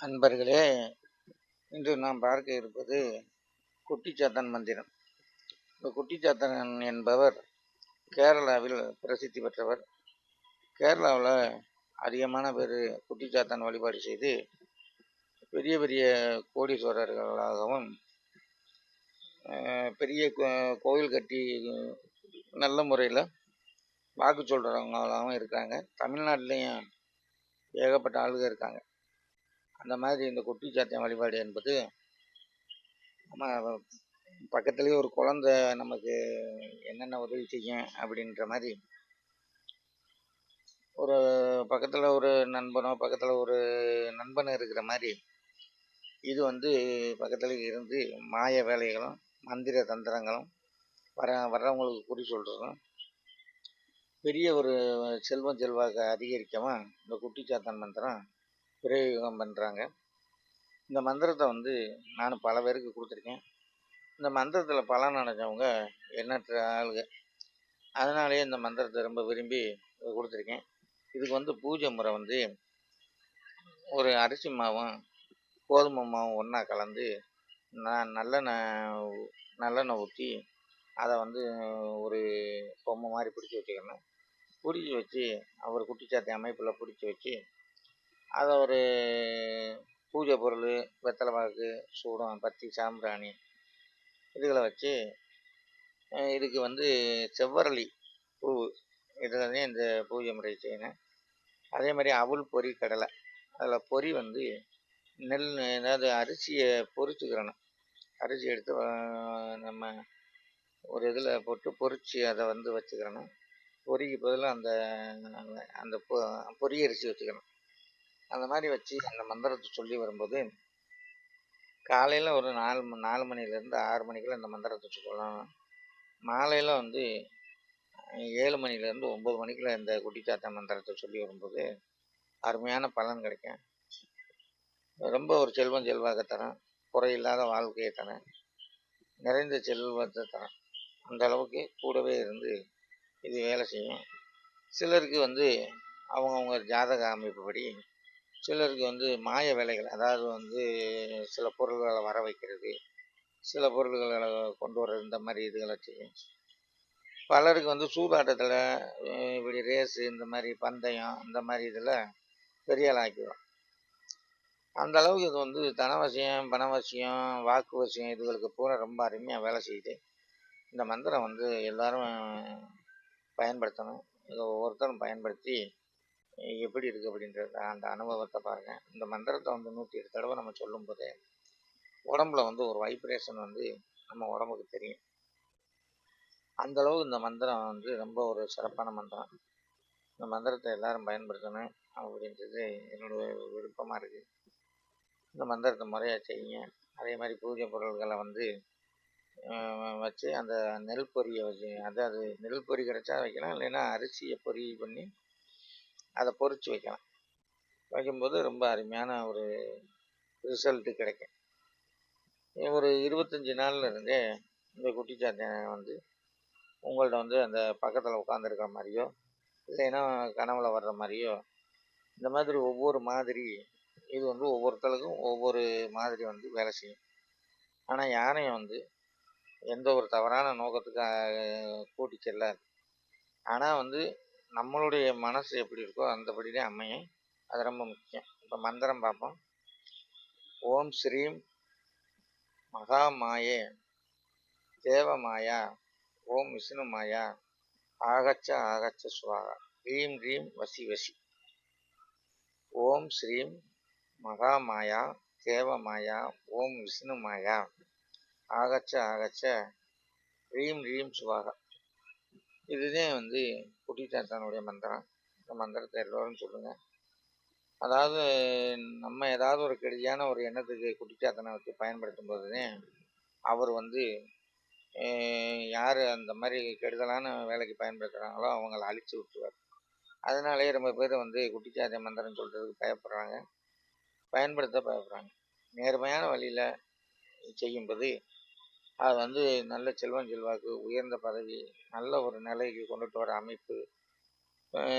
அன்பர்களே இன்று நாம் பார்க்க இருப்பது குட்டிச்சாத்தன் மந்திரம். இந்த குட்டிச்சாத்தன் என்பவர் கேரளாவில் பிரசித்தி பெற்றவர். கேரளாவில் அதிகமான பேர் குட்டிச்சாத்தன் வழிபாடு செய்து பெரிய பெரிய கோடீஸ்வரர்களாகவும் பெரிய கோவில் கட்டி நல்ல முறையில் வாக்கு சொல்கிறவங்களாகவும் இருக்காங்க. தமிழ்நாட்டிலையும் ஏகப்பட்ட ஆளுங்க இருக்காங்க. அந்த மாதிரி இந்த குட்டி சாத்தியம் வழிபாடு என்பது நம்ம பக்கத்துலேயே ஒரு குழந்த நமக்கு என்னென்ன உதவி செய்யும் அப்படின்ற மாதிரி ஒரு பக்கத்தில் ஒரு நண்பனோ பக்கத்தில் ஒரு நண்பன் இருக்கிற மாதிரி இது வந்து பக்கத்தில் இருந்து மாய வேலைகளும் மந்திர தந்திரங்களும் வர வர்றவங்களுக்கு குறி சொல்கிறதும் பெரிய ஒரு செல்வம் செல்வாக்கு அதிகரிக்கவும் இந்த குட்டிச்சாத்தன் மந்திரம் பிரயோகம் பண்ணுறாங்க இந்த மந்திரத்தை வந்து நான் பல பேருக்கு கொடுத்துருக்கேன். இந்த மந்திரத்தில் பலன் அடைஞ்சவங்க எண்ணற்ற ஆளுங்க. அதனாலேயே இந்த மந்திரத்தை ரொம்ப விரும்பி கொடுத்துருக்கேன். இதுக்கு வந்து பூஜை முறை வந்து ஒரு அரிசி மாவும் கோதுமை மாவும் ஒன்றா கலந்து நான் நல்லெண்ணெய் நல்லெண்ணெய் ஊற்றி அதை வந்து ஒரு பொம்மை மாதிரி பிடிச்சி வச்சுக்கணும். பிடிச்சி வச்சு அவர் குட்டிச்சாத்தி அமைப்பில் பிடிச்சி வச்சு அதை ஒரு பூஜை பொருள் வெத்தலை பாக்கு சூடம் பத்தி சாம்பிராணி இதுகளை வச்சு இதுக்கு வந்து செவ்வரளி பூ இதில் இந்த பூஜை முறை செய்யணும். அதே மாதிரி அவுள் பொறி கடலை. அதில் பொறி வந்து நெல் ஏதாவது அரிசியை பொறிச்சுக்கிறணும். அரிசி எடுத்து நம்ம ஒரு இதில் போட்டு பொறிச்சு அதை வந்து வச்சுக்கிறணும். பொறிக்கு பதிலாக அந்த அந்த பொறி அரிசி வச்சுக்கணும். அந்த மாதிரி வச்சு அந்த மந்திரத்தை சொல்லி வரும்போது காலையில் ஒரு நாலு நாலு மணிலேருந்து ஆறு மணிக்குள்ள அந்த மந்திரத்தை சொல்லலாம். மாலையில் வந்து ஏழு மணிலேருந்து ஒம்பது மணிக்குள்ள இந்த குட்டிச்சாத்த மந்திரத்தை சொல்லி வரும்போது அருமையான பலன் கிடைக்கும். ரொம்ப ஒரு செல்வம் செல்வாக்க தரேன். குறையில்லாத வாழ்க்கையை தரேன். நிறைந்த செல்வத்தை தரேன். அந்த அளவுக்கு கூடவே இருந்து இது வேலை செய்யும். சிலருக்கு வந்து அவங்கவுங்க ஜாதக அமைப்புப்படி சிலருக்கு வந்து மாய வேலைகள் அதாவது வந்து சில பொருள்களை வர வைக்கிறது சில பொருள்களை கொண்டு வர இந்த மாதிரி இதுகளை செய்யும். பலருக்கு வந்து சூதாட்டத்தில் இப்படி ரேஸு இந்த மாதிரி பந்தயம் இந்த மாதிரி இதில் பெரிய ஆக்கிடும் அந்த அளவுக்கு இது வந்து தனவசியம் பணவசியம் வாக்கு வசியம் இதுகளுக்கு பூரா ரொம்ப அருமையாக வேலை செய்யுது. இந்த மந்திரம் வந்து எல்லாரும் பயன்படுத்தணும். இதை ஒவ்வொருத்தரும் பயன்படுத்தி எப்படி இருக்குது அப்படின்றத அந்த அனுபவத்தை பாருங்கள் இந்த மந்திரத்தை வந்து நூற்றி எட்டு தடவை நம்ம சொல்லும்போது உடம்புல வந்து ஒரு வைப்ரேஷன் வந்து நம்ம உடம்புக்கு தெரியும். அந்தளவு இந்த மந்திரம் வந்து ரொம்ப ஒரு சிறப்பான மந்திரம். இந்த மந்திரத்தை எல்லாரும் பயன்படுத்தணும் அப்படின்றது என்னுடைய விருப்பமாக இருக்குது இந்த மந்திரத்தை முறையாக செய்யுங்க. அதே மாதிரி பூஜை பொருள்களை வந்து வச்சு அந்த நெல் பொரியை வச்சு அதாவது நெல் பொரி கிடச்சா வைக்கலாம் இல்லைன்னா அரிசியை பொரி பண்ணி அதை பொறிச்சு வைக்கலாம். வைக்கும்போது ரொம்ப அருமையான ஒரு ரிசல்ட்டு கிடைக்கும். ஒரு இருபத்தஞ்சி நாளில் இருந்தே இந்த குட்டிச்சாத்தை வந்து உங்கள்கிட்ட வந்து அந்த பக்கத்தில் உட்காந்துருக்கிற மாதிரியோ இல்லைன்னா கனவுல வர்ற மாதிரியோ இந்த மாதிரி ஒவ்வொரு மாதிரி இது வந்து ஒவ்வொருத்தளுக்கும் ஒவ்வொரு மாதிரி வந்து வேலை செய்யும். ஆனால் யாரையும் வந்து எந்த ஒரு தவறான நோக்கத்துக்காக கூட்டி செல்லாது. ஆனால் வந்து நம்மளுடைய மனசு எப்படி இருக்கோ அந்தபடி தான் அமையும். அது ரொம்ப முக்கியம். இப்போ மந்திரம் பார்ப்போம். ஓம் ஸ்ரீம் மகாமாயே தேவமாயா ஓம் விஷ்ணு மாயா ஆகச்ச ஆகச்ச சுவாகா ரீம் ரீம் வசி வசி. ஓம் ஸ்ரீம் மகாமாயா தேவமாயா ஓம் விஷ்ணு மாயா ஆகச்ச ஆகச்ச ரீம் ரீம் சுவாகா. இதுதான் வந்து குட்டிச்சாத்தானுடைய மந்திரம். இந்த மந்திரத்தை எல்லோரும் சொல்லுங்கள் அதாவது நம்ம ஏதாவது ஒரு கெடுதியான ஒரு எண்ணத்துக்கு குட்டிச்சாத்தனை வச்சு பயன்படுத்தும் போது அவர் வந்து யார் அந்த மாதிரி கெடுதலான வேலைக்கு பயன்படுத்துகிறாங்களோ அவங்கள அழிச்சு விட்டுருவார். அதனாலேயே ரொம்ப பேர் வந்து குட்டிச்சாத்திய மந்திரம் சொல்கிறதுக்கு பயப்படுறாங்க. பயன்படுத்த பயப்படுறாங்க. நேர்மையான வழியில் செய்யும்போது அது வந்து நல்ல செல்வம் செல்வாக்கு உயர்ந்த பதவி நல்ல ஒரு நிலைக்கு கொண்டுட்டு வர அமைப்பு.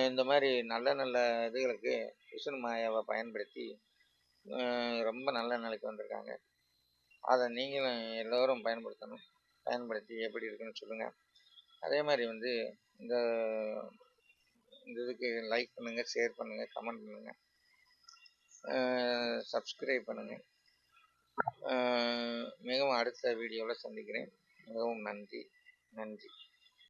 இந்த மாதிரி நல்ல நல்ல இதுகளுக்கு விஷ்ணு மாயாவை பயன்படுத்தி ரொம்ப நல்ல நிலைக்கு வந்திருக்காங்க. அதை நீங்களும் எல்லோரும் பயன்படுத்தணும். பயன்படுத்தி எப்படி இருக்குன்னு சொல்லுங்கள் அதே மாதிரி வந்து இந்த இந்த இதுக்கு லைக் பண்ணுங்கள் ஷேர் பண்ணுங்கள் கமெண்ட் பண்ணுங்கள் சப்ஸ்கிரைப் பண்ணுங்கள் மிகவும் அடுத்த வீடியோவில் சந்திக்கிறேன். மிகவும் நன்றி. நன்றி.